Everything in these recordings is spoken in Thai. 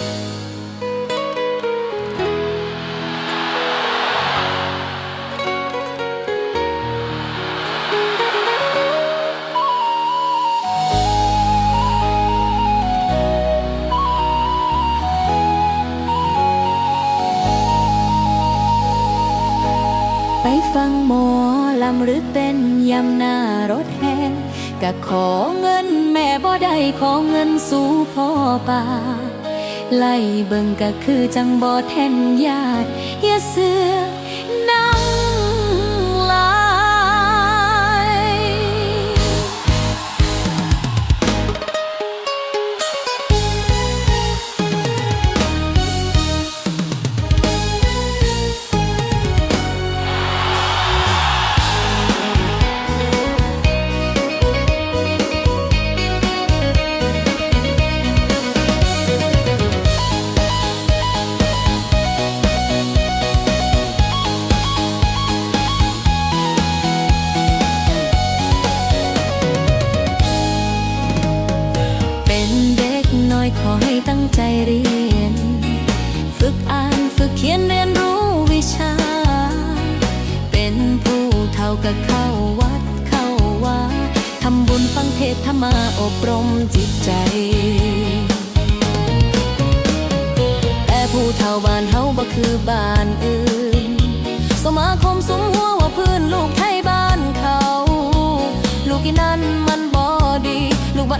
ไปฟังหมอลำหรือเต้นยำหน้ารถแห่กะขอเงินแม่บ่ได้ขอเงินสู่พ่อป่า ไล่เบิ่งก็คือจังบ่แทนญาติอย่าเสือ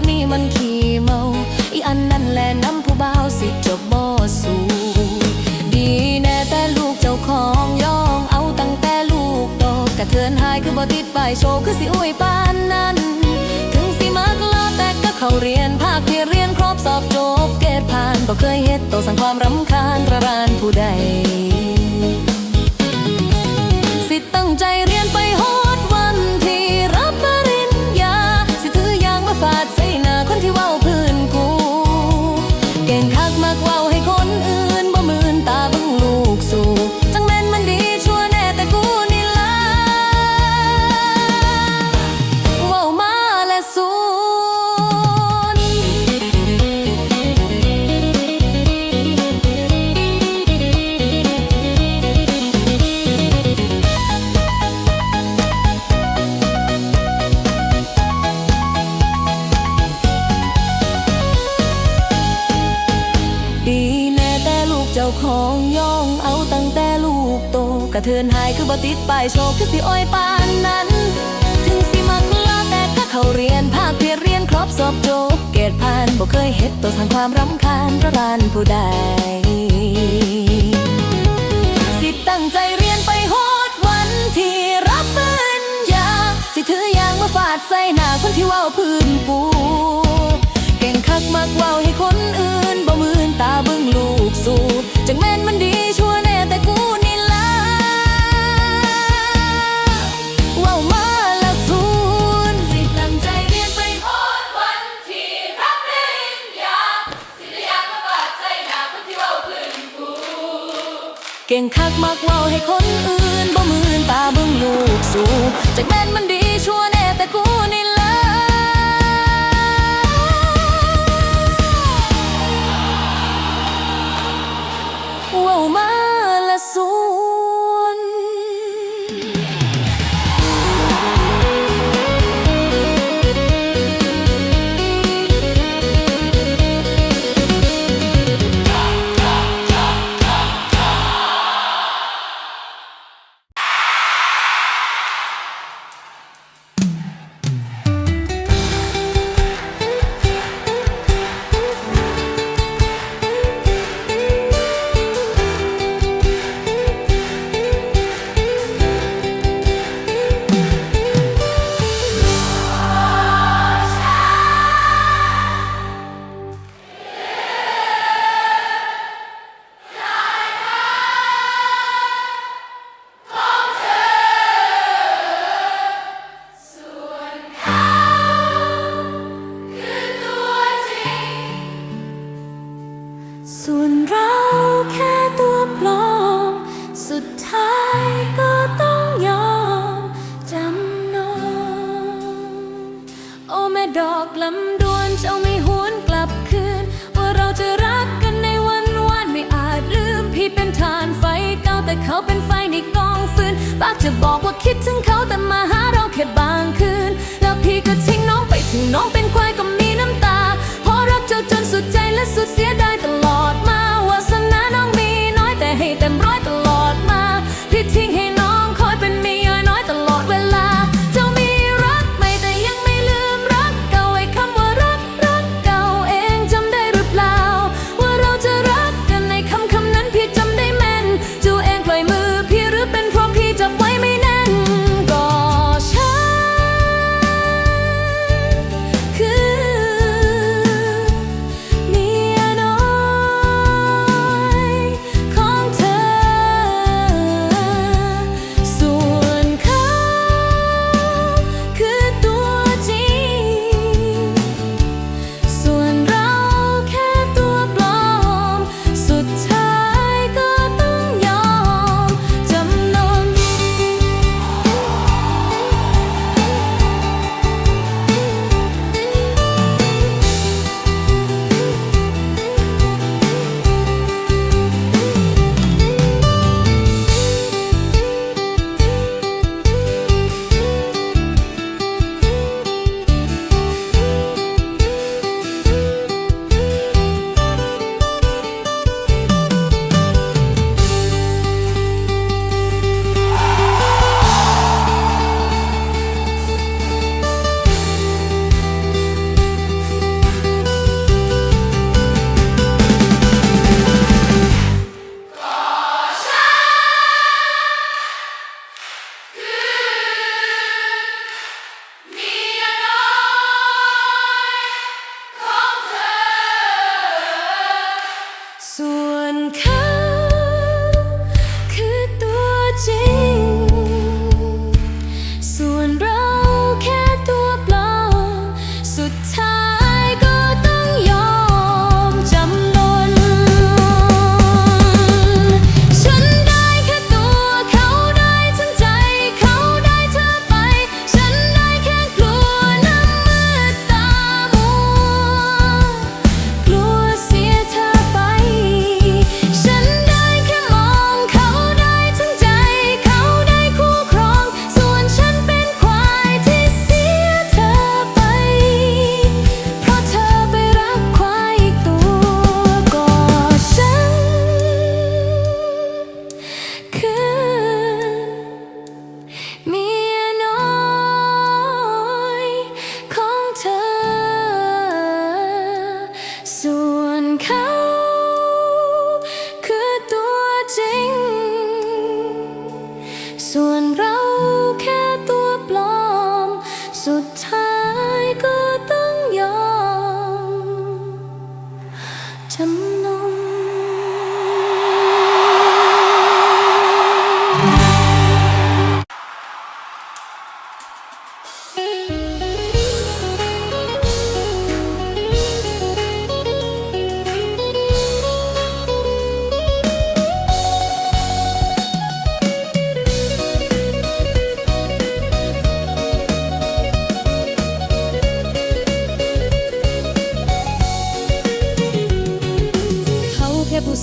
นี้มันขี้เมา อีอันนั่นแหละน้ำผู้บ่าวสิจบบ่สูดีแน่แต่ลูกเจ้าของยองเอาตั้งแต่ลูกโตกระเทือนหายคือบ่ติดป้ายโชว์คือสิอวยปานนั้น ถึงสิมักลาแต่ก็เข้าเรียนภาคเพียนเรียนครบสอบจบเกรดผ่านบ่เคยเฮ็ดโตสั่งความรำคาญระรานผู้ใดสิตั้งใจเรียนไปฮอดวันที่รับปริญญาสิถืออย่างมาฟาด ที่เว้า ระเทือนหายคือบ่ติดป้ายโชว์คือสิอ้อยปานนั้น ถึงสิมักลาแต่ก็เข้าเรียนภาคเพียเรียนครบสอบจบเกรดผ่านบ่เคยเฮ็ดตัวสังความรำคาญระรานผู้ใดสิตั้งใจเรียนไปฮอดวันที่รับปริญญาสิถืออยางมาฟาดใส่หน้าคนที่เว้าพื้นปูเก่งคักมักเว้าให้คนอื่นบ่มืนตาเบิ่งลูกสู่จังแม่นมันดีชั่วแน เก่งคักมักเว้าให้คนอื่นบ่มืนตาเบิ่งลูกสู่จากแม่นมันดีชั่วแน่แต่กูนี่ละเว้ามาละสู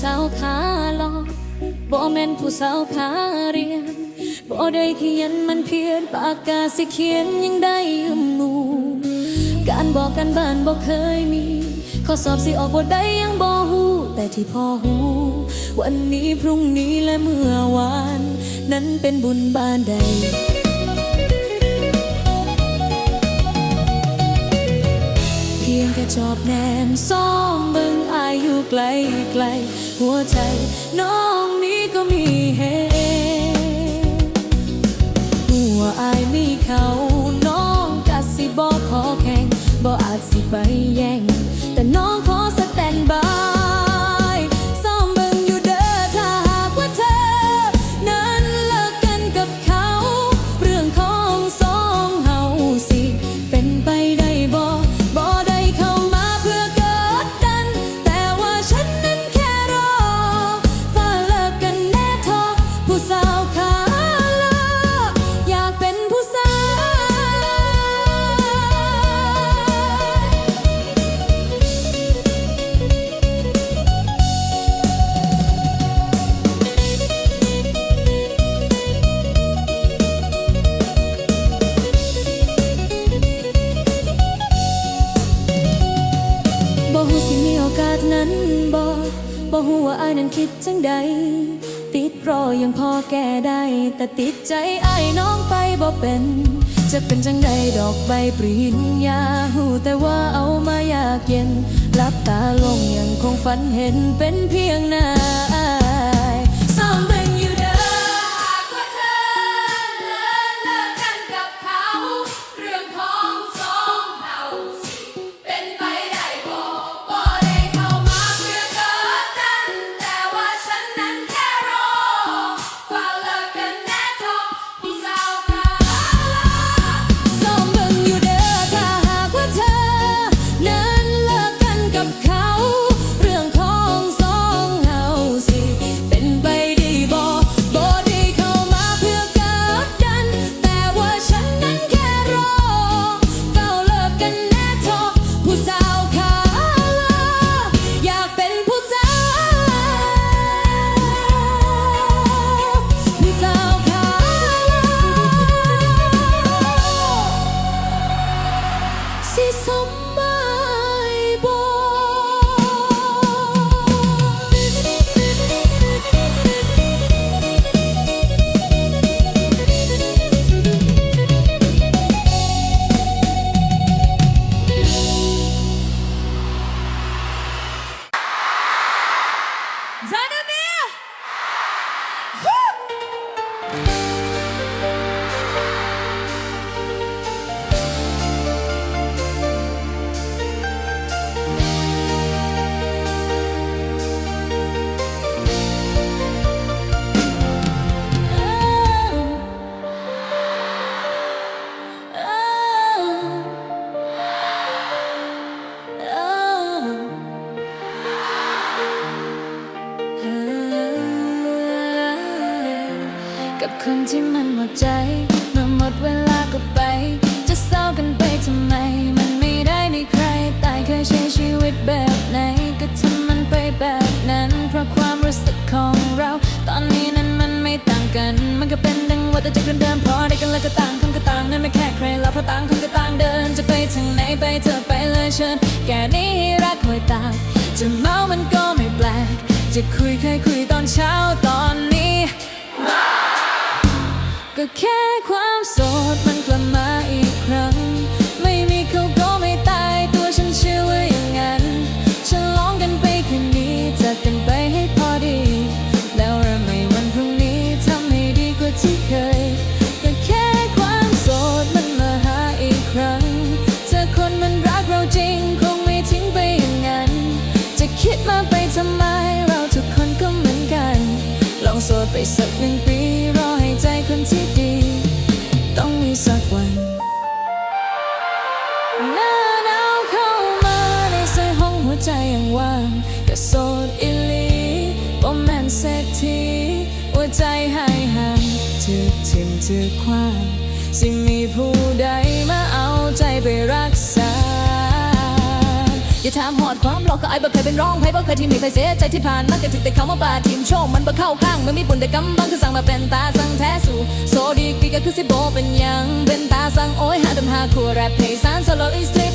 สาวขาหลอกบ่แม่นผู้สาวขาเรียนบ่ได้เขียนมันเพียนปากกาสิเขียนยังได้ยืมหนูการบอกกันบ้านบ่เคยมีข้อสอบสิออกบ่ได้ยังบ่ฮู้แต่ที่พ่อฮู้วันนี้พรุ่งนี้และเมื่อวาน นั้นเป็นบุญบ้านใดเพียงแค่จอบแนมซ้อมเบิ่งายอยู่ไกลไกล หัวใจน้องนี้ก็มีเหตุหัวอายมีเขาน้องกัสิบอกขอแข่งบ่อาจสิไปแย่ง หูแต่ว่าเอามายากเย็นหลับตาลงยังคงฝันเห็นเป็นเพียงหน้า คนที่มันหมดใจเมื่อหมดเวลาก็ไป จะเศร้ากันไปทำไม มันไม่ได้มีใครตายเคยใช้ชีวิตแบบไหน ก็ทำมันไปแบบนั้น เพราะความรู้สึกของเรา ตอนนี้นั้นมันไม่ต่างกัน มันก็เป็นดังว่าแต่ใจคนเดิมเพราะได้กันแล้วก็ต่างคำก็ต่างนั้นไม่แค่ใครเราเพราะต่างคนก็ต่างเดิน จะไปทางไหนไปเธอไปเลยเชิญแก่นี้ให้รักคอยตามจะเมามันก็ไม่แปลก จะคุยเคยคุยตอนเช้าตอนนี้ ก็แค่ความโสดมันกลับมาอีกครั้ง ไม่มีเขาก็ไม่ตายตัวฉันเชื่อว่าอย่างนั้นฉลองกันไปคืนนี้จัดกันไปให้พอดี แล้วเริ่มใหม่วันพรุ่งนี้ทำให้ดีกว่าที่เคย ก็แค่ความโสดมันมาหาอีกครั้งเจอคนมันรักเราจริงคงไม่ทิ้งไปอย่างนั้น จะคิดมาไปทำไมเราทุกคนก็เหมือนกัน ลองโสดไปสักหนึ่งปี สึกว่าสิมีผู้ใดมาเอาใจไปรักษา อย่าถามหอดความหลอกก็ไอ้บ่เคยเป็นร้องไพ่บ่เคยที่มีใครเสียใจที่ผ่านมาก็ถึงแต่เขามาบาดทีมโชคมันบ่เข้าข้างไม่มีบุญแต่กำบังคือสั่งมาเป็นตาสั่งแท้สู่โซดีกีก็คือสิโบเป็นยังเป็นตาสั่งโอ้ยหาดำหาคู่แรปเพย์สารสโลอีสตริ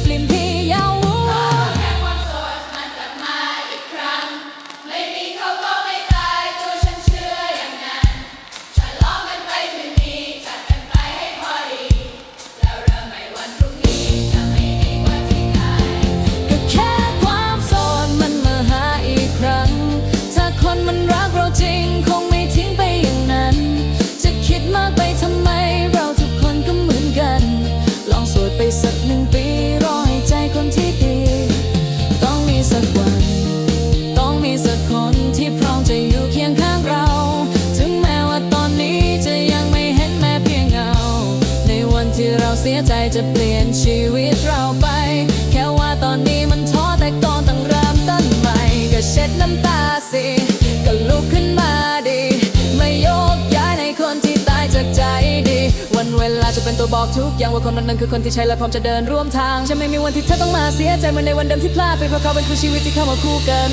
เวลาจะเป็นตัวบอกทุกอย่างว่าคนนั้นนั้นคือคนที่ใช่และพร้อมจะเดินร่วมทางฉันไม่มีวันที่เธอต้องมาเสียใจเหมือนในวันเดิมที่พลาดไปเพราะเขาเป็นคู่ชีวิตที่เข้ามาคู่กัน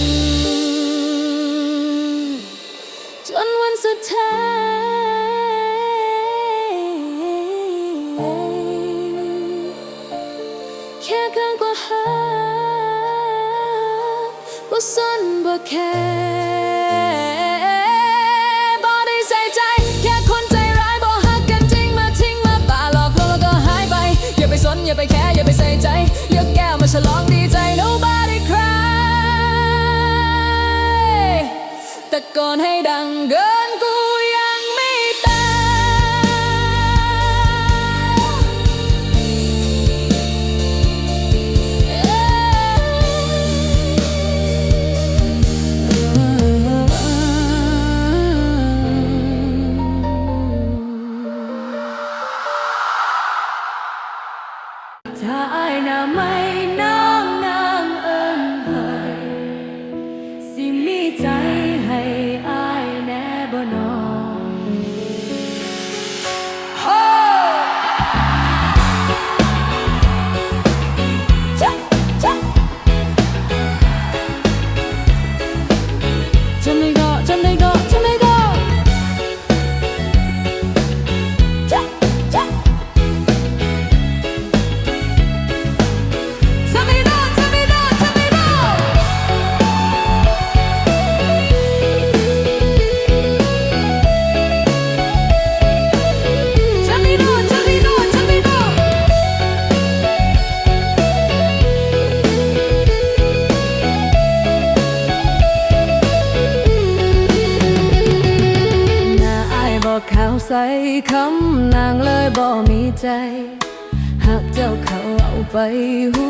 จนวันสุดท้ายแค่เกินกว่าหาบ่สนบ่แค่ ตะ ไปหู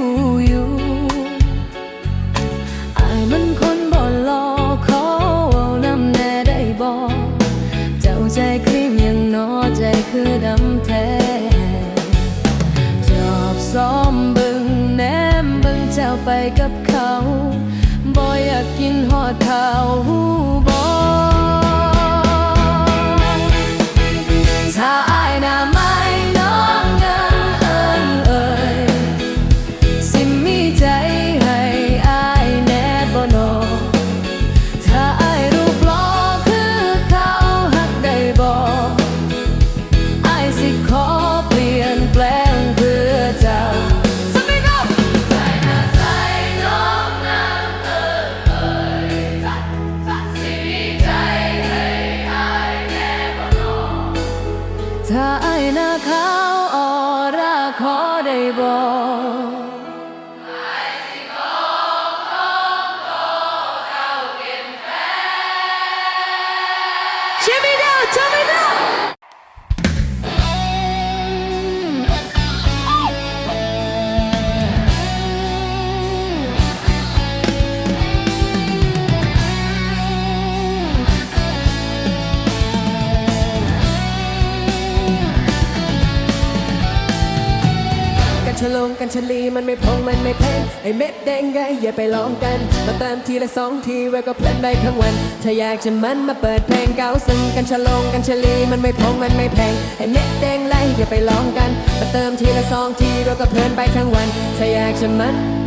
กันชลีมันไม่พองมันไม่แพงไอเม็ดแดงไงอย่าไปลองกันมาเติมทีละสองทีไว้ก็เพลินได้ทั้งวัน ถ้าอยากจะมันมาเปิดเพลงเก่าซึ่งกันชะลงกันชลีมันไม่พองมันไม่แพงไอเม็ดแดงไรอย่าไปลองกันมาเติมทีละสองทีเราก็เพลินไปทั้งวัน ถ้าอยากจะมัน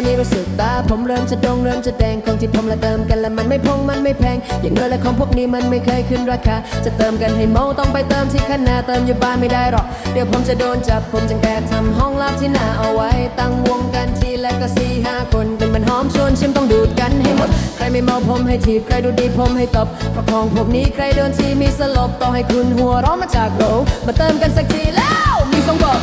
อนนี้รู้สึกตาผมเริ่มจะดงเริ่มจะแดงของที่ผมละเติมกันแล้วมันไม่พงมันไม่แพง อย่างน้อยและของพวกนี้มันไม่เคยขึ้นราคา จะเติมกันให้เมาต้องไปเติมที่คณะเติมอยู่บ้านไม่ได้หรอก เดี๋ยวผมจะโดนจับผมจึงแอบทำห้องลับที่หน้าเอาไว้ ตั้งวงกันทีแล้วก็สี่ห้าคนเป็นมันหอมชวนชิมต้องดูดกันให้หมด ใครไม่เมาผมให้ทีบใครดูดีผมให้ตบเพราะของพวกนี้ใครโดนทีมีสลบต่อให้คุณหัวร้อนมาจากโหลมาเติมกันสักทีแล้วมีสองบอก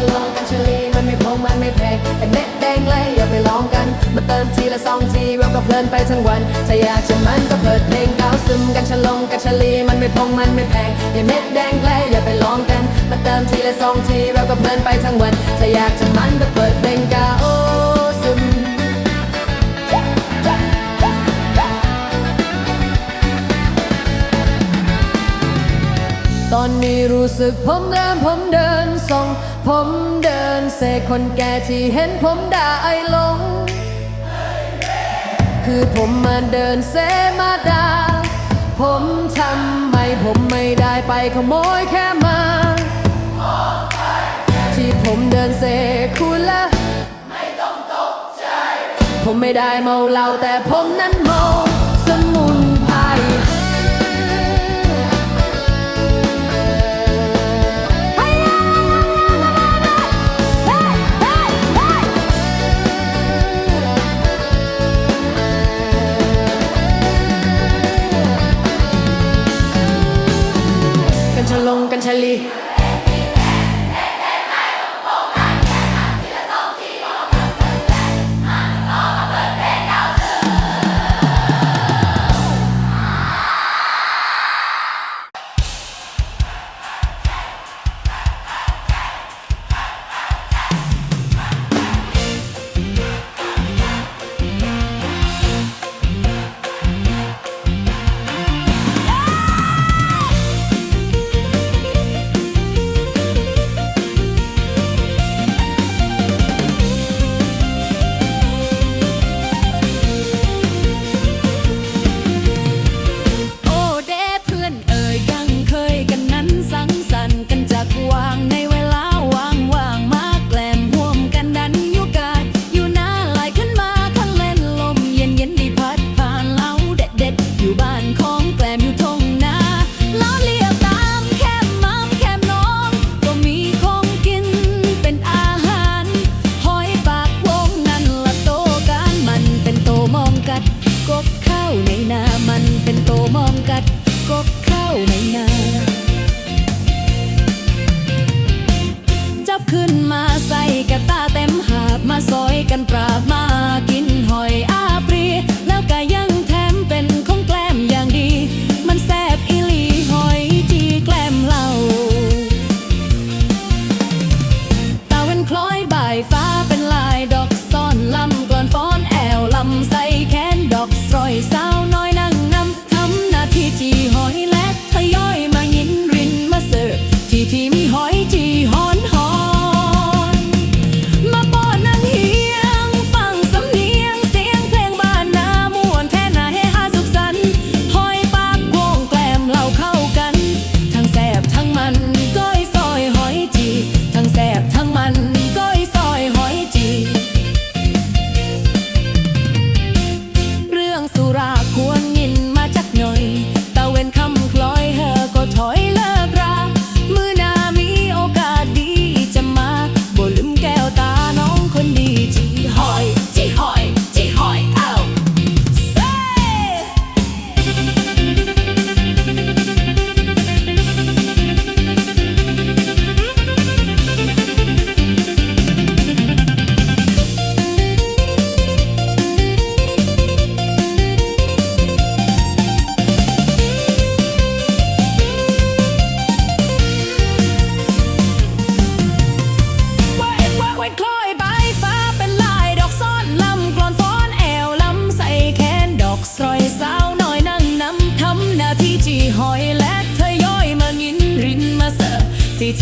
ฉลองกันชะลีมันไม่พงมันไม่แพงไอเม็ดแดงเลยอย่าไปลองกัน มาเติมทีละสองทีเราก็เพลินไปทั้งวันถ้าอยากจะมันก็เปิดเพลงเก่าซึมกันฉลองกันชะลีมันไม่พงมันไม่แพงไอเม็ดแดงเลยอย่าไปลองกัน มาเติมทีละสองทีเราก็เพลินไปทั้งวันถ้าอยากจะมันก็เปิดเพลงเก่า อนนี้รู้สึกผมเดินผมเดินส่ง ผมเดินเสกคนแก่ที่เห็นผมได้หลง คือผมมาเดินเซมาดา ผมทำไมผมไม่ได้ไปขโมยแค่มา ที่ผมเดินเซคุณละไม่ต้องตกใจ ผมไม่ได้เมาเหล้าแต่ผมนั้นเมา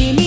ร์ฟ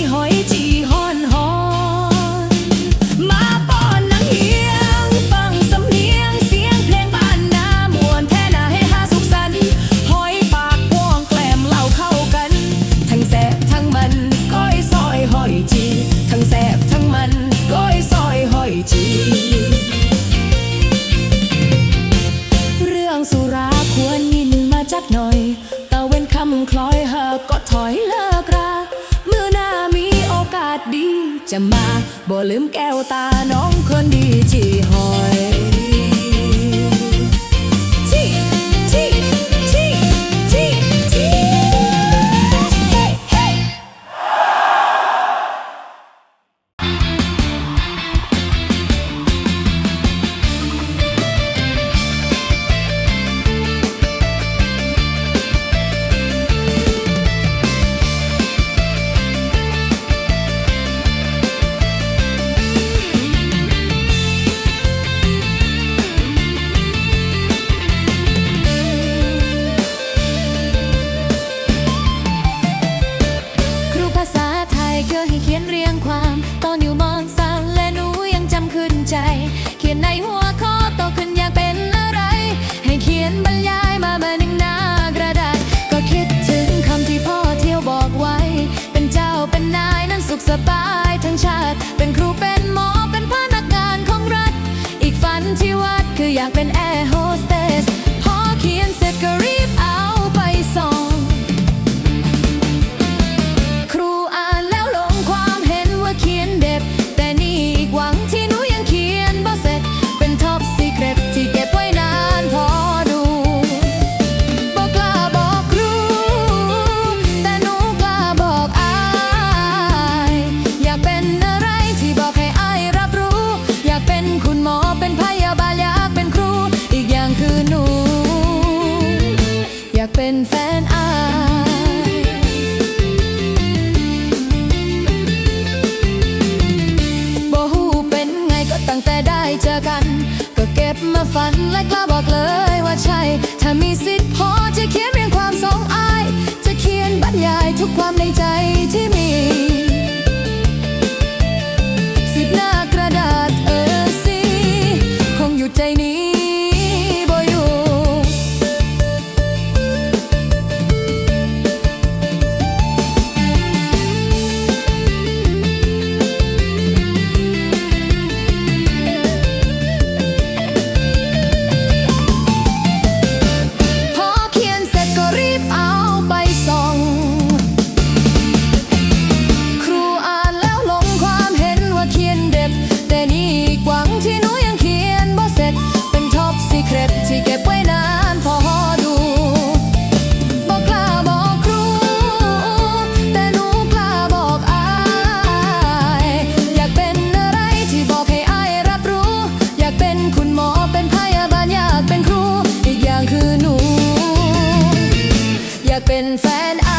แอ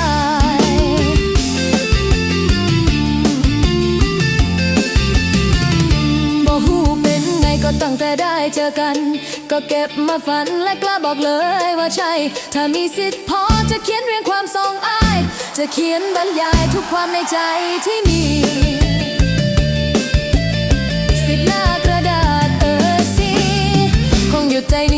าหูเป็นไงก็ตั้งแต่ได้เจอกัน ก็เก็บมาฝันและกล้าบอกเลยว่าใช่ ถ้ามีสิทธิ์พอจะเขียนเรียงความทรงอาย จะเขียนบรรยายทุกความในใจที่มีสิบหน้ากระดาษเออสิคงหยุดใจนี้